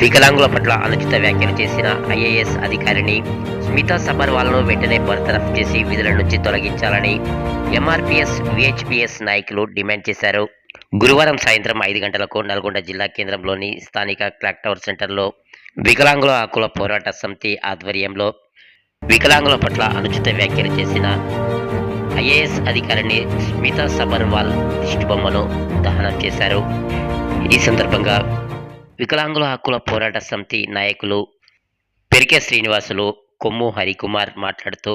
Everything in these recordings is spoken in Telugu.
వికలాంగుల పట్ల అనుచిత వ్యాఖ్యలు చేసిన ఐఏఎస్ అధికారిని స్మితా సబర్వాలను వెంటనే బర్తరఫ్ చేసి విధుల నుంచి తొలగించాలని ఎంఆర్పిఎస్ విహెచ్పిఎస్ నాయకులు డిమాండ్ చేశారు. గురువారం సాయంత్రం ఐదు గంటలకు నల్గొండ జిల్లా కేంద్రంలోని స్థానిక క్లాక్ టవర్ సెంటర్లో వికలాంగుల హక్కుల పోరాట సమితి ఆధ్వర్యంలో వికలాంగుల పట్ల అనుచిత వ్యాఖ్యలు చేసిన ఐఏఎస్ అధికారిని స్మితా సబర్వాల్ దిష్టిబొమ్మను దహనం చేశారు. ఈ సందర్భంగా వికలాంగుల హక్కుల పోరాట సమితి నాయకులు పెరికే శ్రీనివాసులు కొమ్ము హరికుమార్ మాట్లాడుతూ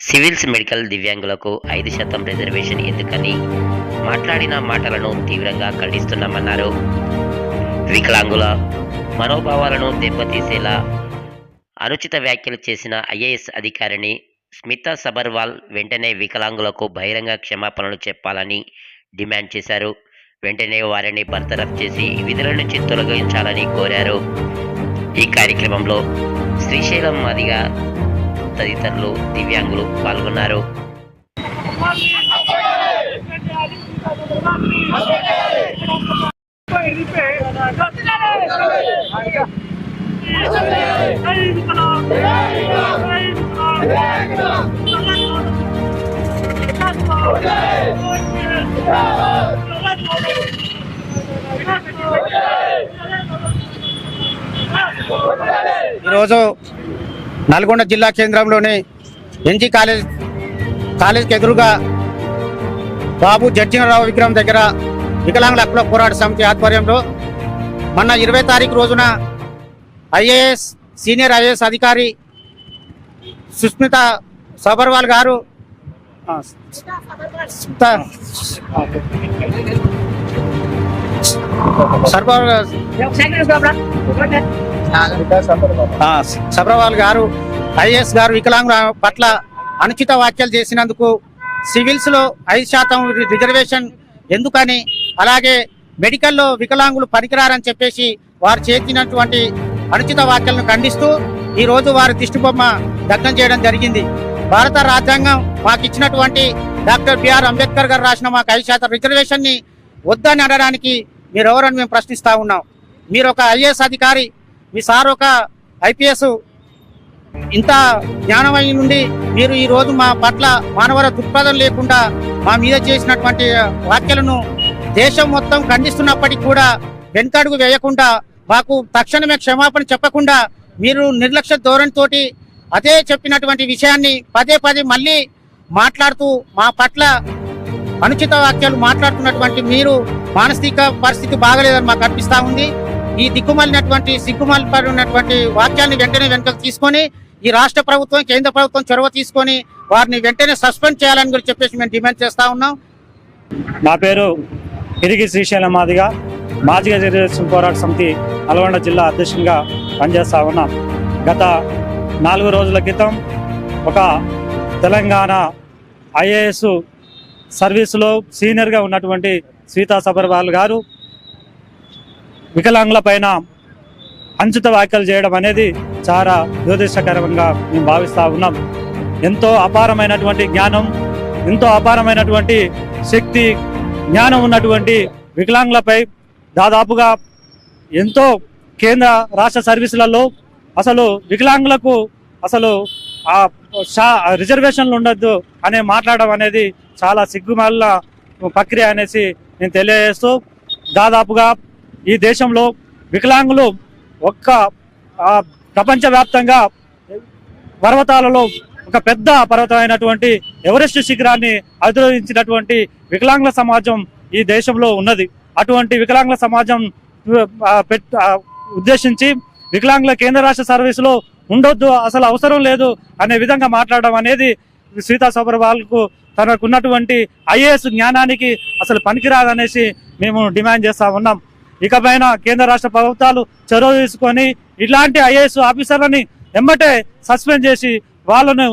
సివిల్స్ మెడికల్ దివ్యాంగులకు ఐదు శాతం రిజర్వేషన్ ఎందుకని మాట్లాడిన మాటలను తీవ్రంగా ఖండిస్తున్నామన్నారు. వికలాంగుల మనోభావాలను దెబ్బతీసేలా అనుచిత వ్యాఖ్యలు చేసిన ఐఏఎస్ అధికారిని స్మితా సబర్వాల్ వెంటనే వికలాంగులకు బహిరంగ క్షమాపణలు చెప్పాలని డిమాండ్ చేశారు. వెంటనే వారిని బర్తరఫ్ చేసి విధుల నుంచి తొలగించాలని కోరారు. ఈ కార్యక్రమంలో శ్రీశైలం మాదిగా తదితరులు దివ్యాంగులు పాల్గొన్నారు. ఈరోజు నల్గొండ జిల్లా కేంద్రంలోని ఎన్జీ కాలేజ్ కాలేజ్కి ఎదురుగా బాబు జడ్జినరావు విగ్రహం దగ్గర వికలాంగుల హక్కుల పోరాట సమితి ఆధ్వర్యంలో మొన్న ఇరవై తారీఖు రోజున ఐఏఎస్ సీనియర్ ఐఏఎస్ అధికారి సుస్మిత సబర్వాల్ గారు సర్వ సబ్రవాల్ గారు ఐఏఎస్ గారు వికలాంగుల పట్ల అనుచిత వ్యాఖ్యలు చేసినందుకు సివిల్స్లో ఐదు శాతం రిజర్వేషన్ ఎందుకని అలాగే మెడికల్లో వికలాంగులు పనికిరారని చెప్పేసి వారు చేసినటువంటి అనుచిత వ్యాఖ్యలను ఖండిస్తూ ఈరోజు వారి దిష్టిబొమ్మ దగ్ధం చేయడం జరిగింది. భారత రాజ్యాంగం మాకు ఇచ్చినటువంటి డాక్టర్ బిఆర్ అంబేద్కర్ గారు రాసిన మాకు ఐదు శాతం రిజర్వేషన్ని వద్దని అనడానికి మీరు ఎవరని మేము ప్రశ్నిస్తూ ఉన్నాం. మీరు ఒక ఐఏఎస్ అధికారి మీ సార్ ఒక ఐపీఎస్ ఇంత జ్ఞానమై నుండి మీరు ఈరోజు మా పట్ల మానవర దృక్పథం లేకుండా మా మీద చేసినటువంటి వ్యాఖ్యలను దేశం మొత్తం ఖండిస్తున్నప్పటికీ కూడా వెనకడుగు వేయకుండా మాకు తక్షణమే క్షమాపణ చెప్పకుండా మీరు నిర్లక్ష్య ధోరణితోటి అదే చెప్పినటువంటి విషయాన్ని పదే పదే మళ్ళీ మాట్లాడుతూ మా పట్ల అనుచిత వాక్యాలు మాట్లాడుతున్నటువంటి మీరు మానసిక పరిస్థితి బాగలేదని మాకు అనిపిస్తూ ఉంది. ఈ దిక్కుమాలినటువంటి సిగ్గుమాలిపడినటువంటి వాక్యాన్ని వెంటనే వెనుకకు తీసుకొని ఈ రాష్ట్ర ప్రభుత్వం కేంద్ర ప్రభుత్వం చొరవ తీసుకొని వారిని వెంటనే సస్పెండ్ చేయాలని కూడా చెప్పేసి మేము డిమాండ్ చేస్తా ఉన్నాం. నా పేరు ఇరిగి శ్రీశైలం మాదిగా. మాదిగ రిజర్వేషన్ పోరాట సమితి నల్గొండ జిల్లా అధ్యక్షునిగా పనిచేస్తా ఉన్నాం. గత నాలుగు రోజుల క్రితం ఒక తెలంగాణ ఐఏఎస్ సర్వీసులో సీనియర్గా ఉన్నటువంటి సీతా సబర్వాల్ గారు వికలాంగుల పైన అంచుత వ్యాఖ్యలు చేయడం అనేది చాలా దురదృష్టకరంగా మేము భావిస్తూ ఉన్నాం. ఎంతో అపారమైనటువంటి జ్ఞానం ఎంతో అపారమైనటువంటి శక్తి జ్ఞానం ఉన్నటువంటి వికలాంగులపై దాదాపుగా ఎంతో కేంద్ర రాష్ట్ర సర్వీసులలో అసలు వికలాంగులకు అసలు ఆ షా రిజర్వేషన్లు ఉండొద్దు అనే మాట్లాడడం అనేది చాలా సిగ్గుమాల ప్రక్రియ అనేసి నేను తెలియజేస్తూ దాదాపుగా ఈ దేశంలో వికలాంగులు ఒక్క ప్రపంచవ్యాప్తంగా పర్వతాలలో ఒక పెద్ద పర్వతమైనటువంటి ఎవరెస్ట్ శిఖరాన్ని అధిరోహించినటువంటి వికలాంగుల సమాజం ఈ దేశంలో ఉన్నది. అటువంటి వికలాంగుల సమాజం ఉద్దేశించి వికలాంగుల కేంద్ర రాష్ట్ర సర్వీసులో ఉండొద్దు అసలు అవసరం లేదు అనే విధంగా మాట్లాడడం అనేది సీతా సబర్వాల్కు తనకున్నటువంటి ఐఏఎస్ జ్ఞానానికి అసలు పనికిరాదనేసి మేము డిమాండ్ చేస్తా ఉన్నాం. ఇకపైన కేంద్ర రాష్ట్ర ప్రభుత్వాలు చొరవ తీసుకొని ఇలాంటి ఐఏఎస్ ఆఫీసర్లని ఎమ్మటే సస్పెండ్ చేసి వాళ్ళను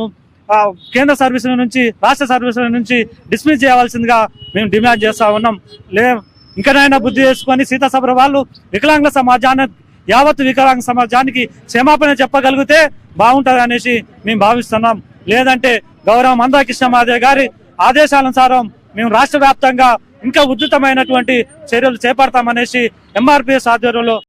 కేంద్ర సర్వీసుల నుంచి రాష్ట్ర సర్వీసుల నుంచి డిస్మిస్ చేయవలసిందిగా మేము డిమాండ్ చేస్తా ఉన్నాం. లే ఇంకనైనా బుద్ధి చేసుకొని సీతాసభ వాళ్ళు వికలాంగుల సమాజాన్ని యావత్ వికలాంగ సమాజానికి క్షమాపణ చెప్పగలిగితే బాగుంటుంది అనేసి మేము భావిస్తున్నాం. లేదంటే గౌరవ మందాకృష్ణ మాదే గారి ఆదేశానుసారం మేము రాష్ట్ర వ్యాప్తంగా ఇంకా ఉధృతమైనటువంటి చర్యలు చేపడతామనేసి ఎంఆర్పిఎస్ ఆధ్వర్యంలో